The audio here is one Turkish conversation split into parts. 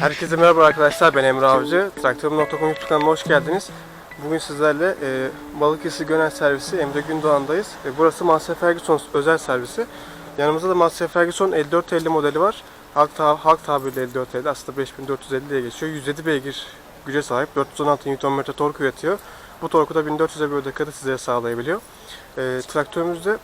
Herkese merhaba arkadaşlar ben Emre Avcı. Traktörüm.com YouTube kanalıma hoş geldiniz. Bugün sizlerle e, Balıkesir Gönel Servisi Emre Gündoğan'dayız. E, burası Massey Ferguson özel servisi. Yanımızda da Massey Ferguson 5450 modeli var. Halk, ta halk tabiriyle 5450 aslında 5450 diye geçiyor. 107 beygir güce sahip 416 Nm tork üretiyor. Bu torku da 1400'e bölü dakikada size sağlayabiliyor. E, traktörümüzde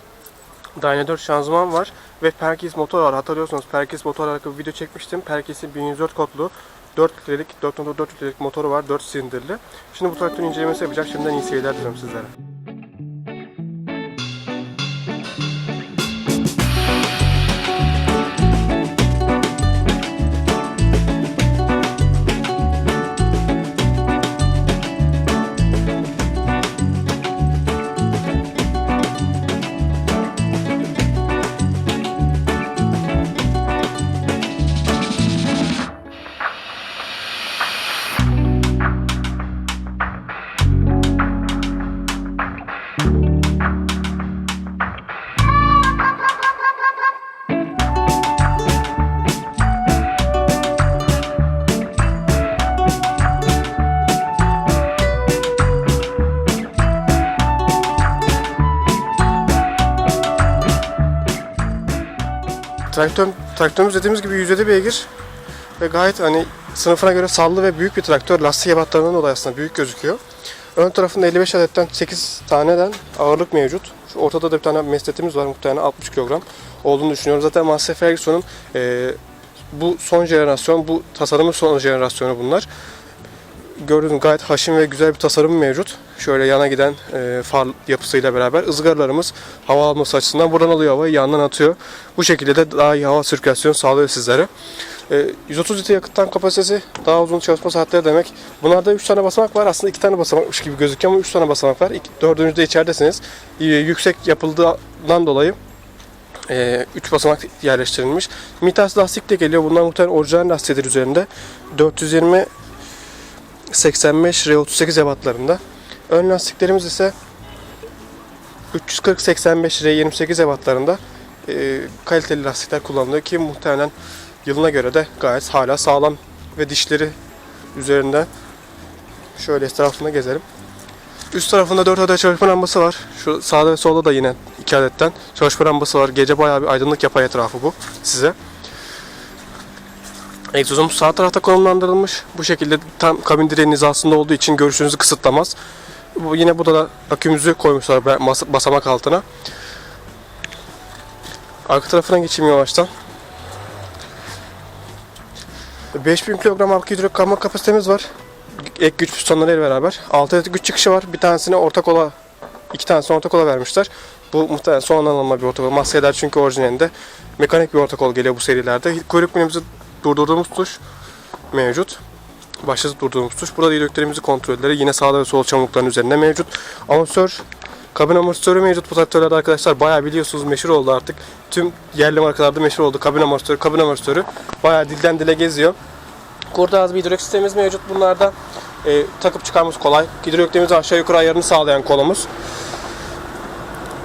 Dyna 4 şanzıman var ve Perkins motor var. Hatırlıyorsanız Perkins motor hakkında video çekmiştim. Perkins'in 1104 kodlu 4 litrelik 4.4 litrelik motoru var 4 silindirli. Şimdi bu traktörün incelemesi yapacağız. Şimdiden iyi seyirler diliyorum sizlere. Traktör, traktörümüz dediğimiz gibi 107 beygir ve gayet hani sınıfına göre sallı ve büyük bir traktör. Lastik ebatlarından dolayı aslında büyük gözüküyor. Ön tarafında 55 adetten 8 taneden ağırlık mevcut. Şu ortada da bir tane mesletimiz var muhtemelen 60 kilogram olduğunu düşünüyorum. Zaten Massey Ferguson'un e, bu son jenerasyon, bu tasarımın son jenerasyonu bunlar. Gördüğünüz gayet haşin ve güzel bir tasarım mevcut. Şöyle yana giden e, far yapısıyla beraber ızgaralarımız hava alması açısından buradan alıyor havayı yandan atıyor. Bu şekilde de daha iyi hava sirkülasyonu sağlıyor sizlere. E, 130 litre yakıttan kapasitesi daha uzun çalışma saatleri demek. Bunlarda 3 tane basamak var. Aslında 2 tane basamakmış gibi gözüküyor ama 3 tane basamak var. İki- Dördüncü de içeridesiniz. E, yüksek yapıldığından dolayı 3 basamak yerleştirilmiş. Mitas lastik de geliyor. Bunlar muhtemelen orijinal lastikler üzerinde. 420 85 R38 ebatlarında. Ön lastiklerimiz ise 340 85 R28 ebatlarında e, kaliteli lastikler kullanılıyor ki muhtemelen yılına göre de gayet hala sağlam ve dişleri üzerinde şöyle etrafında gezelim. Üst tarafında 4 adet çalışma lambası var. Şu sağda ve solda da yine 2 adetten çalışma lambası var. Gece bayağı bir aydınlık yapar etrafı bu size. Egzozumuz sağ tarafta konumlandırılmış. Bu şekilde tam kabin direğinin hizasında olduğu için görüşünüzü kısıtlamaz. Bu, yine burada da akümüzü koymuşlar basamak altına. Arka tarafına geçeyim yavaştan. 5000 kilogram arka hidrolik kalma kapasitemiz var. Ek güç pistonlarıyla beraber. 6 adet güç çıkışı var. Bir tanesini orta kola, iki tanesini orta kola vermişler. Bu muhtemelen sonradan alınma bir orta kol. Massey'ler çünkü orijinalinde mekanik bir orta kol geliyor bu serilerde. Kuyruk milimizi durdurduğumuz tuş mevcut. Başlatıp durdurduğumuz tuş. Burada hidroliklerimizi kontrolleri yine sağda ve sol çamurlukların üzerinde mevcut. Amortisör, kabin amortisörü mevcut bu traktörlerde arkadaşlar. Bayağı biliyorsunuz meşhur oldu artık. Tüm yerli markalarda meşhur oldu. Kabin amortisörü, kabin amortisörü. Bayağı dilden dile geziyor. Burada az bir hidrolik sistemimiz mevcut. Bunlarda e, takıp çıkarmamız kolay. Hidroliklerimizi aşağı yukarı ayarını sağlayan kolumuz.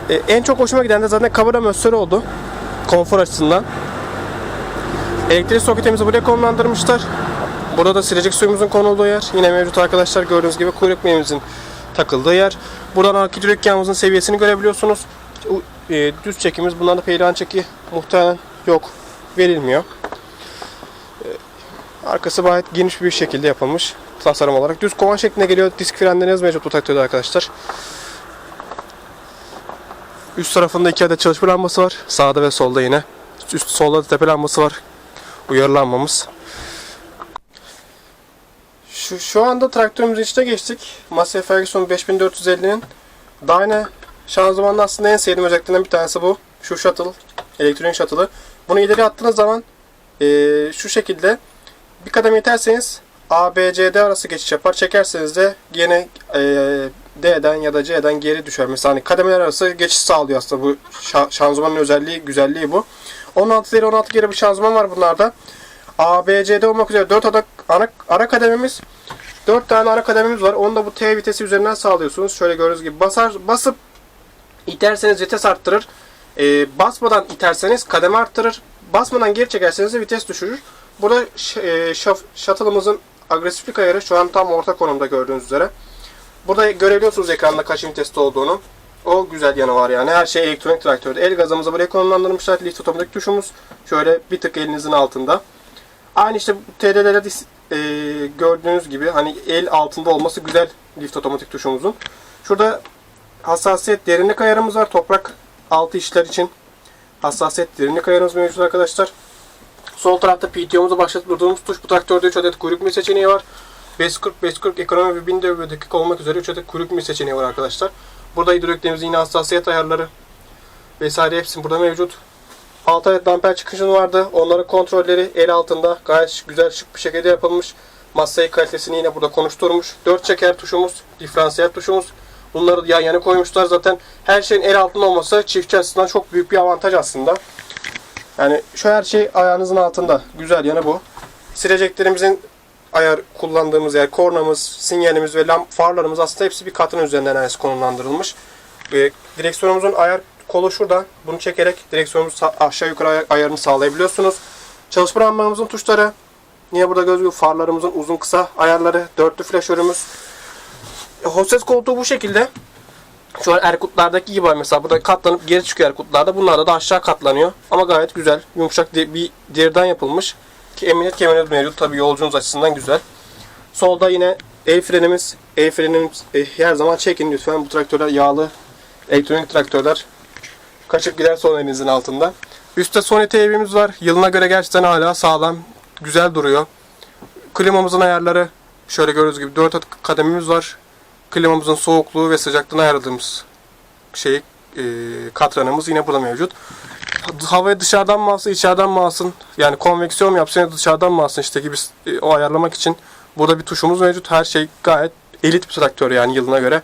E, en çok hoşuma giden de zaten kabin amortisörü oldu. Konfor açısından. Elektrik soketimizi buraya konumlandırmışlar. Burada da silecek suyumuzun konulduğu yer. Yine mevcut arkadaşlar gördüğünüz gibi kuyruk meyimizin takıldığı yer. Buradan arka yağımızın seviyesini görebiliyorsunuz. E, düz çekimiz. Bunlarda peylan çeki muhtemelen yok. Verilmiyor. E, arkası gayet geniş bir şekilde yapılmış tasarım olarak. Düz kovan şeklinde geliyor. Disk frenleriniz mevcut bu traktörde arkadaşlar. Üst tarafında iki adet çalışma lambası var. Sağda ve solda yine. Üst solda da tepe lambası var. Uyarı lambamız. Şu, şu anda traktörümüzün içine geçtik. Massey Ferguson 5450'nin Dyna şanzımanın aslında en sevdiğim özelliklerinden bir tanesi bu. Şu shuttle, elektronik shuttle'ı. Bunu ileri attığınız zaman eee, şu şekilde bir kadem yeterseniz A, B, C, D arası geçiş yapar. Çekerseniz de yine eee, D'den ya da C'den geri düşer. Mesela hani kademeler arası geçiş sağlıyor aslında bu şa- şanzımanın özelliği, güzelliği bu. 16 ileri 16 geri bir şanzıman var bunlarda. A, B, C'de olmak üzere 4 ada, ana, ara kadememiz 4 tane ara kadememiz var. Onu da bu T vitesi üzerinden sağlıyorsunuz. Şöyle gördüğünüz gibi basar basıp İterseniz vites arttırır. Ee, basmadan iterseniz kademe arttırır. Basmadan geri çekerseniz de vites düşürür. Burada e, şaf- shuttle'ımızın agresiflik ayarı şu an tam orta konumda gördüğünüz üzere. Burada görebiliyorsunuz ekranda kaç viteste olduğunu. O güzel yanı var yani. Her şey elektronik traktörde. El gazımızı buraya konumlandırmışlar. Lift otomatik tuşumuz şöyle bir tık elinizin altında. Aynı işte TDL'de dis- e, gördüğünüz gibi hani el altında olması güzel lift otomatik tuşumuzun. Şurada hassasiyet derinlik ayarımız var. Toprak altı işler için hassasiyet derinlik ayarımız mevcut arkadaşlar. Sol tarafta PTO'muzu başlatıp durduğumuz tuş. Bu traktörde 3 adet kuyruk mil seçeneği var. 540, 540 ekonomi ve 1000 devre dakika olmak üzere 3 adet kuyruk mil seçeneği var arkadaşlar. Burada hidroliklerimizin yine hassasiyet ayarları vesaire hepsi burada mevcut. 6 adet damper çıkışın vardı. Onların kontrolleri el altında gayet güzel şık bir şekilde yapılmış. Masayı kalitesini yine burada konuşturmuş. 4 çeker tuşumuz, diferansiyel tuşumuz. Bunları yan yana koymuşlar zaten. Her şeyin el altında olması çiftçi açısından çok büyük bir avantaj aslında. Yani şu her şey ayağınızın altında. Güzel yanı bu. Sileceklerimizin ayar kullandığımız yer, kornamız, sinyalimiz ve lamp farlarımız aslında hepsi bir katın üzerinden neredeyse konumlandırılmış. Ee, direksiyonumuzun ayar kolu şurada. Bunu çekerek direksiyonumuz aşağı yukarı ay- ayarını sağlayabiliyorsunuz. Çalışma rampamızın tuşları. Yine burada gözüküyor farlarımızın uzun kısa ayarları. Dörtlü flaşörümüz. E, hostes koltuğu bu şekilde. Şu an Erkutlardaki gibi mesela burada katlanıp geri çıkıyor Erkutlarda. Bunlarda da aşağı katlanıyor. Ama gayet güzel. Yumuşak bir deriden yapılmış. Emniyet kemeri mevcut. Tabii yolcunuz açısından güzel. Solda yine el frenimiz. El frenimiz e, her zaman çekin lütfen. Bu traktörler yağlı. Elektronik traktörler. Kaçıp gider sol elinizin altında. Üstte Sony TV'miz var. Yılına göre gerçekten hala sağlam. Güzel duruyor. Klimamızın ayarları şöyle gördüğünüz gibi 4 kademimiz var. Klimamızın soğukluğu ve sıcaklığına ayarladığımız şey e, katranımız yine burada mevcut. Havayı dışarıdan mı alsın, içeriden mi alsın? Yani konveksiyon mu yapsın ya da dışarıdan mı alsın işte gibi e, o ayarlamak için burada bir tuşumuz mevcut. Her şey gayet elit bir traktör yani yılına göre.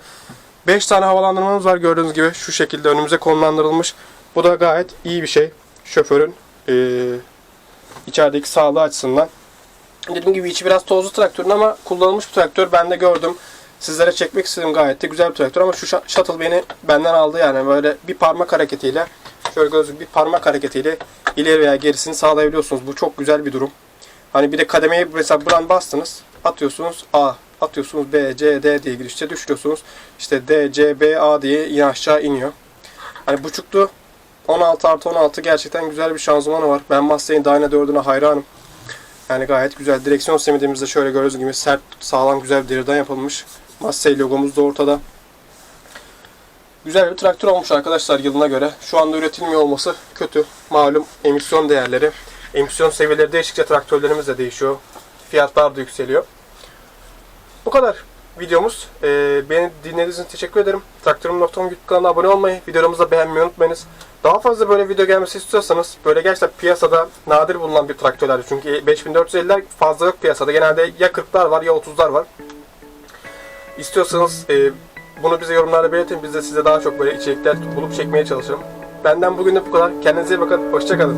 5 tane havalandırmamız var gördüğünüz gibi şu şekilde önümüze konumlandırılmış. Bu da gayet iyi bir şey. Şoförün e, içerideki sağlığı açısından. Dediğim gibi içi biraz tozlu traktörün ama kullanılmış bir traktör. Ben de gördüm. Sizlere çekmek istedim gayet de güzel bir traktör ama şu shuttle beni benden aldı yani böyle bir parmak hareketiyle şöyle gözlük bir parmak hareketiyle ileri veya gerisini sağlayabiliyorsunuz. Bu çok güzel bir durum. Hani bir de kademeyi mesela buradan bastınız atıyorsunuz A atıyorsunuz B, C, D diye girişte düşürüyorsunuz. İşte D, C, B, A diye yine aşağı iniyor. Hani buçuklu 16 artı 16 gerçekten güzel bir şanzımanı var. Ben Mustang'in Dyna 4'üne hayranım. Yani gayet güzel. Direksiyon simidimizde şöyle gördüğünüz gibi sert, sağlam, güzel bir deriden yapılmış. Mustang logomuz da ortada. Güzel bir traktör olmuş arkadaşlar yılına göre. Şu anda üretilmiyor olması kötü. Malum emisyon değerleri. Emisyon seviyeleri değiştikçe traktörlerimiz de değişiyor. Fiyatlar da yükseliyor. Bu kadar videomuz. Ee, beni dinlediğiniz için teşekkür ederim. Traktörüm.com YouTube kanalına abone olmayı, videolarımızı da beğenmeyi unutmayınız. Daha fazla böyle video gelmesi istiyorsanız, böyle gerçekten piyasada nadir bulunan bir traktörler. Çünkü 5450'ler fazla yok piyasada. Genelde ya 40'lar var ya 30'lar var. İstiyorsanız e, bunu bize yorumlarda belirtin. Biz de size daha çok böyle içerikler bulup çekmeye çalışalım. Benden bugün de bu kadar. Kendinize iyi bakın. Hoşçakalın.